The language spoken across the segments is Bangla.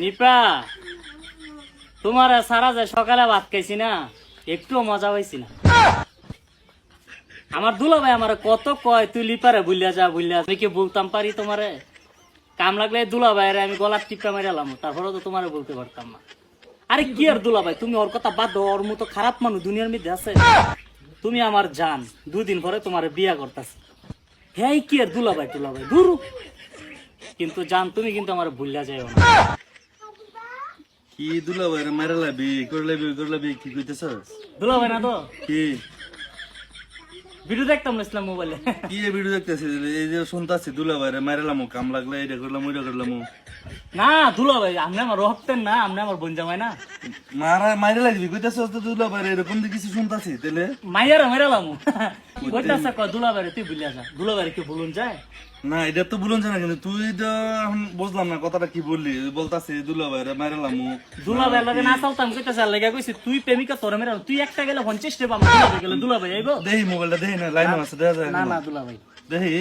নিপা, তোমার সারা যায় সকালে ভাত খাইছি না, একটুও মজা পাইছি না। আমার দুলা ভাই আমার কত কয়, তুই লিপারে বুলিয়া যা বুলিয়া যা। আমি কি বলতাম পারি তোমারে? কাম লাগলে দুলা ভাইয়ের আমি গলার টিপটা মেরালাম তারপরে তো তোমারে বলতে পারতাম না। আরে কি আর দুলা ভাই, তুমি ওর কথা বাদ দাও, ওর মতো খারাপ মানুষ দুনিয়ার মধ্যে আছে। তুমি আমার জান, দুদিন পরে তোমার বিয়া করতেছে। হ্যাঁ কি আর দুলা ভাই দুলা ভাই, দূর। কিন্তু জান তুমি কিন্তু আমার ভুলিয়া যাইও না। কি দুলা ভাই মারা লাবি করে লাবি করে লাবি কি কইতেছ দুলা ভাই না তো? কি? ভিডিও দেখতাম না ইসলাম মোবাইলে। কি ভিডিও দেখতেছিস? এই যে শুনতাছি দুলা মারা লামু কাম লাগলে এটা করলাম ওইটা করলাম। না দুলা ভাই আপনি আমার রক্তের না আপনি আমার বোন জামাই না। মারা মারা লাগবি কইতেছ তো দুলা ভাই এরকম যে কিছু শুনতাছি তাহলে মাইয়ারা মেরালাম কইতাছে কয় দুলা ভাই তুই ভুলিয়া যা। দুলা ভাই কি ভুলুন যায়? না এটা তো বলুন না কিন্তু তুই তো এখন বুঝলাম না কথাটা কি বললি। বলতাছি দুলা ভাই মারালাম দুলা ভাই লাগে না চালতাম কইতাছে আর লাগা কইছি তুই প্রেমিকা তোর মেরা তুই একটা গেলে পঞ্চাশ টেপ আমার দুলা ভাই গেলে দুলা ভাই আইবো? দেহি মোবাইলটা দেহি না লাইন আছে দেখা যায় না না দুলা ভাই। দেহি?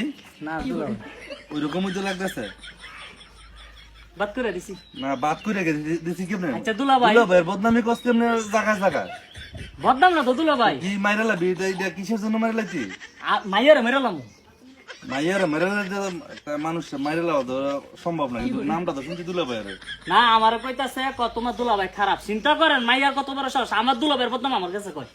না দুলা ভাই। ওই রকমই তো লাগতেছে। বাদ করে দিছি। না বাদ করে দিছি কেমনে? আচ্ছা দুলা ভাই দুলা ভাই বদনামি কষ্ট কেমনে জায়গা জায়গা বদনাম না তো দুলা ভাই কি মাইরা লাবি? এটা এটা কিসের জন্য মাইরা মাইয়ার মাইরা মানুষ মাইরা লাওয়া তো সম্ভব না কিন্তু নামটা তো শুনছি দুলা ভাইয়ের না আমার কইতাছে তোমার দুলা ভাই খারাপ। চিন্তা করেন মাইয়ার কত বড় সাহস। আমার দুলা ভাইয়ের বদনাম আমার কাছে কয়?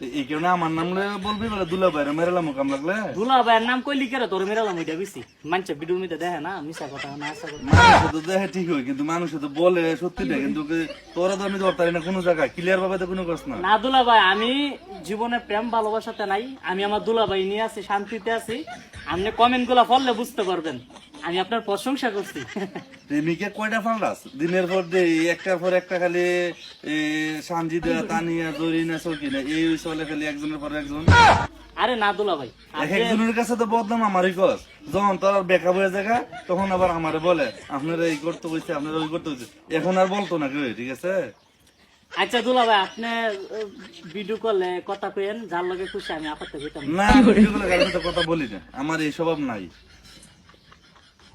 এই কারণে আমার নাম বলবি বলে দুলা ভাইয়ের মাইরা লামু কাম লাগলে? দুলা ভাইয়ের নাম কইলি কেরে তোর মেরালাম ওইটা বেশি মানছে ভিডিওর মধ্যে দেখে না মিশা কথা না আসা কথা। মানুষে তো দেখে ঠিক হয় কিন্তু মানুষে তো বলে সত্যিটা কিন্তু কি- তোরা তো আমি ধরতারি না কোনো জায়গায় ক্লিয়ার ভাবে তো কোনো না। দুলা ভাই আমি জীবনে প্রেম ভালোবাসাতে নাই আমি আমার দুলা ভাই নিয়ে আছি শান্তিতে আছি। আপনি কমেন্টগুলা পড়লে বুঝতে পারবেন। আমি আপনার প্রশংসা করছি। প্রেমিকে কয়টা ফান্ডাস দিনের পর দে একটার পর একটা খালি এ, সানজিদা তানিয়া জরিনা সকিনা এই চলে খালি একজনের পর একজন। আরে না দুলা ভাই এক একজনের কাছে তো বদনাম আমারই কস। যখন তোর বেকা হয়ে জায়গা তখন আবার আমারে বলে আপনারা এই করতে হয়েছে আপনারা ওই করতে হয়েছে এখন আর বলতো না কেউ ঠিক আছে? আচ্ছা দুলা ভাই আপনি ভিডিও করলে কথা কইেন যার লগে খুশি আমি আপাতত কইতাম না। কারোর সাথে কথা বলি না। আমার এই স্বভাব নাই।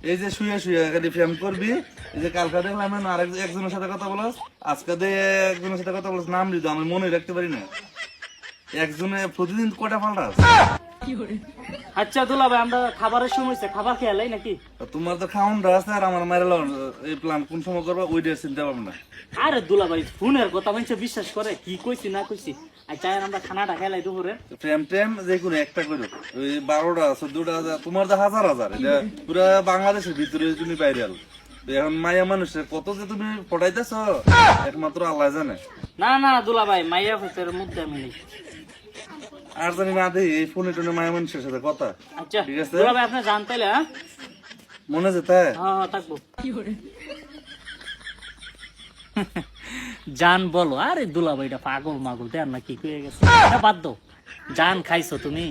এই যে শুয়ে শুয়ে খালি ফ্যাম করবি, এই যে কালকা দেখলাম না, আরেক একজনের সাথে কথা বলাস, আজকে দে একজনের সাথে কথা বলাস, নাম দিত, আমি মনে রাখতে পারি না। একজনে প্রতিদিন কটা পাল্টাস? আচ্ছা দুলা ভাই আমরা খাবারের সময় হইছে, খাবার খেয়ালাই নাকি? তোমার তো খাউন্ডা আছে আর আমার মায়ের এই প্ল্যান কোন সময় করবা ওই ডে চিন্তা পাবো না আরে দুলা ভাই ফোনের কথা মানুষ বিশ্বাস করে কি কইছি না কইছি। আচ্ছা আমরা খানাটা খেলাই দুপুরে। প্রেম টেম যে কোনো একটা করো ওই বারোটা চোদ্দটা হাজার তোমার তো হাজার হাজার এটা পুরা বাংলাদেশের ভিতরে তুমি ভাইরাল এখন মায়া মানুষের কত যে তুমি পড়াইতেছ একমাত্র আল্লাহ জানে। না না দুলা ভাই মাইয়া ফেসের মধ্যে আমি নেই। আর জানি না দেই এই ফোনে টোনে মায়া মানুষের সাথে কথা। আচ্ছা ঠিক আছে। দুলা ভাই আপনি জানতেলে হ্যাঁ? মনে আছে তাই? হ্যাঁ, থাকব। জান বলো আরে দুলা ভাইটা পাগল মাগল দেন না কি হয়ে গেছে। বাদ দাও জান খাইছো তুমি।